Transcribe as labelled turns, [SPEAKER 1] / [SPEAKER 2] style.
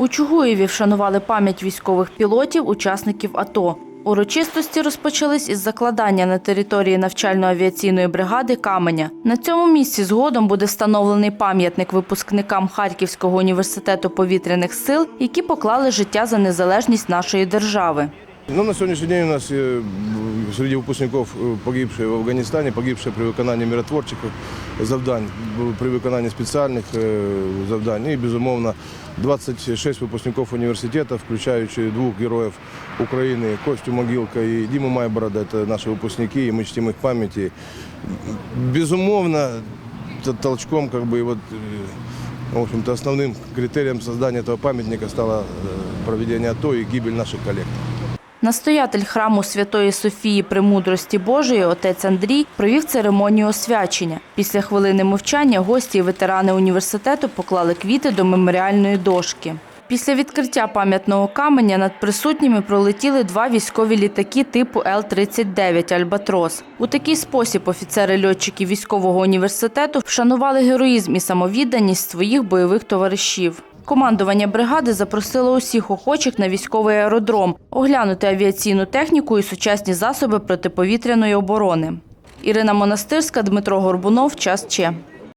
[SPEAKER 1] У Чугуєві вшанували пам'ять військових пілотів, учасників АТО. Урочистості розпочались із закладання на території навчально-авіаційної бригади Каменя. На цьому місці згодом буде встановлений пам'ятник випускникам Харківського університету повітряних сил, які поклали життя за незалежність нашої держави.
[SPEAKER 2] Ну, на сегодняшний день у нас э, среди выпускников э, погибшие в Афганистане, погибшие при виконанні миротворчих завдань, б- при виконанні спеціальних е, завдань. І, безумовно, 26 випускників університету, включаючи двох героїв України, Костю Могилка і Діму Майборода, це наші випускники, і ми чтимо їх пам'яті. Безумовно, т- толчком, как бы, и вот, э, в общем-то, основным критерием создания этого памятника стало э, проведение АТО и гибель наших коллег.
[SPEAKER 1] Настоятель храму Святої Софії Премудрості Божої отець Андрій провів церемонію освячення. Після хвилини мовчання гості і ветерани університету поклали квіти до меморіальної дошки. Після відкриття пам'ятного каменя над присутніми пролетіли два військові літаки типу Л-39 «Альбатрос». У такий спосіб офіцери-льотчики військового університету вшанували героїзм і самовідданість своїх бойових товаришів. Командування бригади запросило усіх охочих на військовий аеродром оглянути авіаційну техніку і сучасні засоби протиповітряної оборони. Ірина Монастирська, Дмитро Горбунов. Час Че.